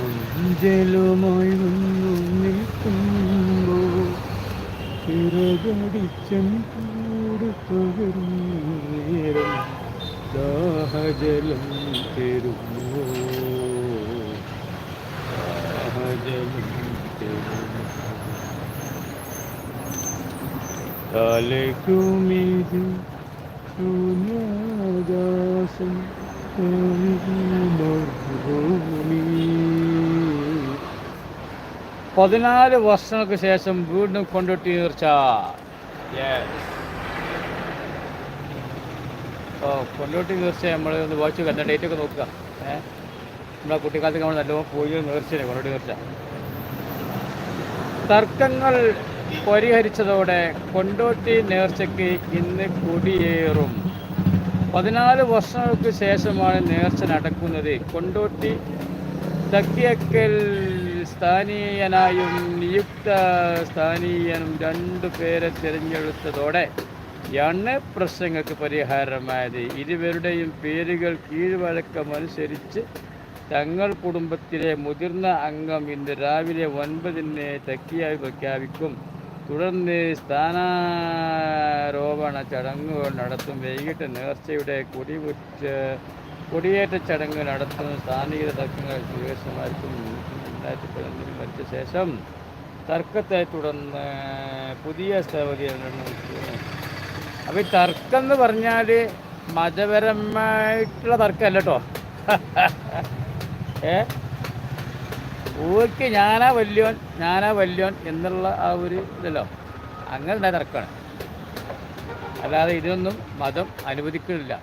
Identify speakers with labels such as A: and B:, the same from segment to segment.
A: മുഞ്ചലുമായി വന്നു നിൽക്കുമ്പോ ചിറകടിച്ചൻ കൂട് പകർന്നേരം ദാഹജലം തരുമോ? ദാഹജലം തരുമോ? തലയ്ക്കുമിത് ശൂന്യദാസം പതിനാല് വർഷങ്ങൾക്ക് ശേഷം വീണ്ടും കൊണ്ടോട്ടി നീർച്ച ഓ കൊണ്ടോട്ടി നീർച്ച നമ്മൾ ഒന്ന് വായിച്ചു കണ്ട ഡേറ്റ് ഒക്കെ നോക്കുക. ഏഹ് നമ്മളെ കുട്ടിക്കാലത്ത് നമ്മൾ നല്ലോണം പോയി നേർച്ചയാണ് കൊണ്ടോട്ടി നീർച്ച തർക്കങ്ങൾ പരിഹരിച്ചതോടെ കൊണ്ടോട്ടി നേർച്ചയ്ക്ക് ഇന്ന് കൊടിയേറും. പതിനാല് വർഷങ്ങൾക്ക് ശേഷമാണ് നേർച്ച നടക്കുന്നത്. കൊണ്ടോട്ടി തക്കിയക്കൽ സ്ഥാനീയനായും നിയുക്ത സ്ഥാനീയനും രണ്ടു പേരെ തിരഞ്ഞെടുത്തതോടെ യാണ് പ്രശ്നങ്ങൾക്ക് പരിഹാരമായത്. ഇരുവരുടെയും പേരുകൾ കീഴ്വഴക്കമനുസരിച്ച് തങ്ങൾ കുടുംബത്തിലെ മുതിർന്ന അംഗം ഇന്ന് രാവിലെ ഒൻപതിന് തക്കിയായി പ്രഖ്യാപിക്കും. തുടർന്ന് സ്ഥാനാരോപണ ചടങ്ങുകൾ നടത്തും. വൈകിട്ട് നേർച്ചയുടെ കൊടികുറ്റ കൊടിയേറ്റ ചടങ്ങ് നടത്തുന്ന സ്ഥാനിക തർക്കങ്ങൾ സുരേഷന്മാർക്കും രണ്ടായിരത്തി പതിനൊന്നിൽ മരിച്ച ശേഷം തർക്കത്തെ തുടർന്ന് പുതിയ സ്ഥാപതി അപ്പോൾ ഈ തർക്കം എന്ന് പറഞ്ഞാൽ മതപരമായിട്ടുള്ള തർക്കമല്ല കേട്ടോ ഏ? ഓർക്ക് ഞാനാ വല്യോൻ ഞാനാ വല്യോൻ എന്നുള്ള ആ ഒരു ഇതല്ലോ. അങ്ങനെ ഉണ്ടായ തർക്കമാണ് അല്ലാതെ ഇതൊന്നും മതം അനുവദിക്കുന്നില്ല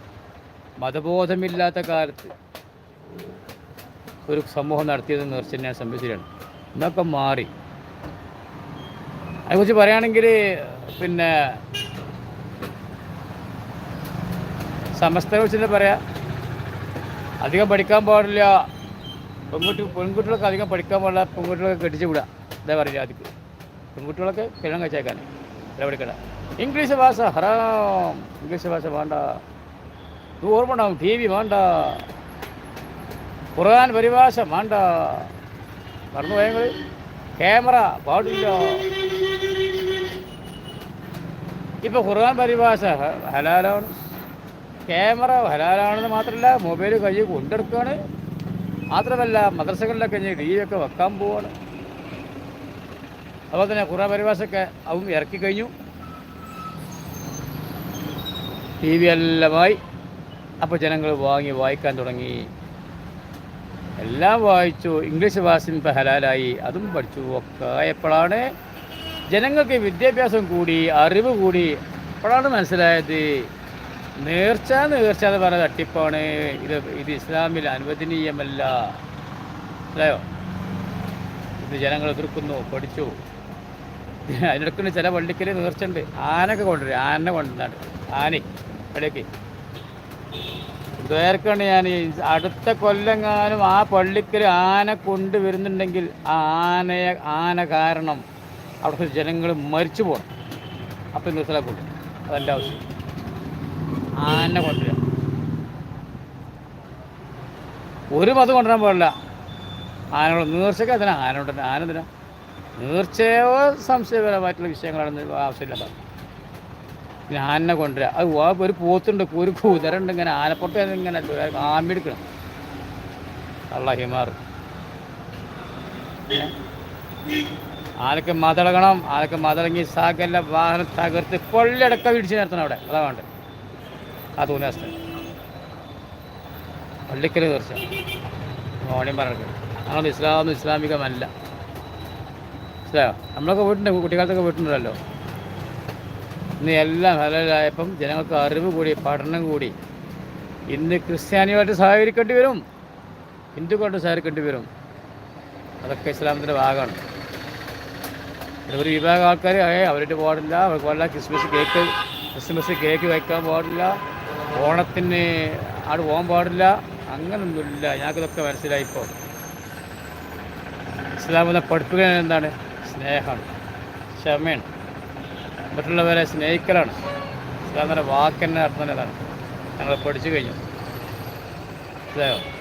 A: മതബോധമില്ലാത്ത കാലത്ത് ഒരു സമൂഹം നടത്തിയത് നേർച്ച ഞാൻ സംബന്ധിച്ചിട്ടാണ് ഇന്നൊക്കെ മാറി. അതിനെക്കുറിച്ച് പറയുകയാണെങ്കിൽ പിന്നെ സമസ്തയെ കുറിച്ച് പറയാം. അധികം പഠിക്കാൻ പാടില്ല. പെൺകുട്ടി പെൺകുട്ടികളൊക്കെ അധികം പഠിക്കാൻ പാടില്ല പെൺകുട്ടികളൊക്കെ കെട്ടിച്ച് വിടുക ഇതാ പറയുക ജാതിക്ക് പെൺകുട്ടികളൊക്കെ കല്യാണം കഴിച്ചേക്കാൻ ഇല്ല ഇംഗ്ലീഷ് ഭാഷ ഹറാം. ഇംഗ്ലീഷ് ഭാഷ വേണ്ട. ഇത് ടി വി വേണ്ട. ഖുർആൻ പരിഭാഷ വേണ്ട. മറന്നു പോയങ്ങൾ ക്യാമറ പാടില്ല. ഇപ്പോൾ ഖുർആൻ പരിഭാഷ ഹലാലാണ്. ക്യാമറ ഹലാലാണെന്ന് മാത്രമല്ല മൊബൈൽ കയ്യിൽ കൊണ്ടെടുക്കുകയാണ് മാത്രമല്ല മദ്രസകളിലൊക്കെ ഇനി ഒക്കെ വെക്കാൻ പോവാണ്. അതുപോലെ തന്നെ കുറേ പരിഭാഷയൊക്കെ അതും ഇറക്കി കഴിഞ്ഞു. ടി വി എല്ലാമായി അപ്പോൾ ജനങ്ങൾ വാങ്ങി വായിക്കാൻ തുടങ്ങി. എല്ലാം വായിച്ചു. ഇംഗ്ലീഷ് ഭാഷയും ഇപ്പോൾ ഹലാലായി. അതും പഠിച്ചു. ഒക്കെ ആയപ്പോഴാണ് ജനങ്ങൾക്ക് വിദ്യാഭ്യാസം കൂടി അറിവ് കൂടി. അപ്പോഴാണ് മനസ്സിലായത് നേർച്ച നേർച്ച എന്ന് പറഞ്ഞ തട്ടിപ്പാണ്. ഇത് ഇത് ഇസ്ലാമിൽ അനുവദനീയമല്ല. അല്ലയോ? ഇത് ജനങ്ങൾ എതിർക്കുന്നു പഠിച്ചു. അതിനിടയ്ക്കുന്ന ചില പള്ളിക്കൽ നേർച്ചുണ്ട് ആനൊക്കെ കൊണ്ടുവരും. ആനനെ കൊണ്ടുവന്നാണ്. ആന ഇടയ്ക്ക്. ഇതുവരെക്കാണ് ഞാൻ അടുത്ത കൊല്ലങ്ങാനും ആ പള്ളിക്കൽ ആന കൊണ്ടുവരുന്നുണ്ടെങ്കിൽ ആ ആനയെ ആന കാരണം അവിടുത്തെ ജനങ്ങൾ മരിച്ചു പോകണം അപ്പം നിർത്തലാക്കുള്ളൂ അതല്ല ആവശ്യം. ആന കൊണ്ടുവരിക. ഒരു പത് കൊണ്ടുവരാൻ പാടില്ല. ആനകൾ നേർച്ചയ്ക്ക് അതിനാ. ആന ഉണ്ട് ആന എന്തിനാ? നേർച്ചയോ സംശയപരമായിട്ടുള്ള വിഷയങ്ങളാണ് ആവശ്യമില്ല. പിന്നെ ആനനെ കൊണ്ടുവരിക. അത് ഒരു പോത്തുണ്ട് ഒരു കുതിരണ്ട് ഇങ്ങനെ ആനപ്പുറത്ത് ഇങ്ങനെ ആമ്പിടിക്കണം അള്ള ഹിമാർ. ആനക്ക് മതളകണം. ആനക്ക് മതളങ്ങി സാഗല്ല വാഹനം തകർത്ത് പൊള്ളിയടക്കം ഇടിച്ച് നിർത്തണം അവിടെ. അതാ വേണ്ടത്. ആ തോന്നിയ അവസ്ഥ. പള്ളിക്കൽ തീർച്ച മോണിയും പറഞ്ഞു അങ്ങനെ ഇസ്ലാമൊന്നും ഇസ്ലാമികമല്ല. മനസ്സിലായോ? നമ്മളൊക്കെ വീട്ടുണ്ട് കുട്ടിക്കാലത്തൊക്കെ വീട്ടുണ്ടല്ലോ ഇന്ന് എല്ലാം ഹലാലായപ്പം ജനങ്ങൾക്ക് അറിവ് കൂടി പഠനം കൂടി. ഇന്ന് ക്രിസ്ത്യാനിയുമായിട്ട് സഹകരിക്കേണ്ടി വരും. ഹിന്ദുക്കളായിട്ട് സഹകരിക്കേണ്ടി വരും. അതൊക്കെ ഇസ്ലാമത്തിന്റെ ഭാഗമാണ്. ഒരു വിഭാഗം ആൾക്കാർ അവരുടെ പാടില്ല അവർക്ക് പാടില്ല ക്രിസ്മസ് കേക്ക് ക്രിസ്മസ് കേക്ക് വയ്ക്കാൻ പാടില്ല ഓണത്തിന് ആട് പോകാൻ പാടില്ല അങ്ങനൊന്നുമില്ല. ഞങ്ങൾക്കിതൊക്കെ മനസ്സിലായിപ്പോൾ ഇസ്ലാമിനെ പഠിപ്പിക്കുന്നത് എന്താണ്? സ്നേഹമാണ് ക്ഷമയാണ്. മറ്റുള്ളവരെ സ്നേഹിക്കലാണ്. ഇസ്ലാമിന്റെ വാക്കെന്നെ അർത്ഥം ഞങ്ങൾ പഠിച്ചു കഴിഞ്ഞു. മനസ്സിലായോ?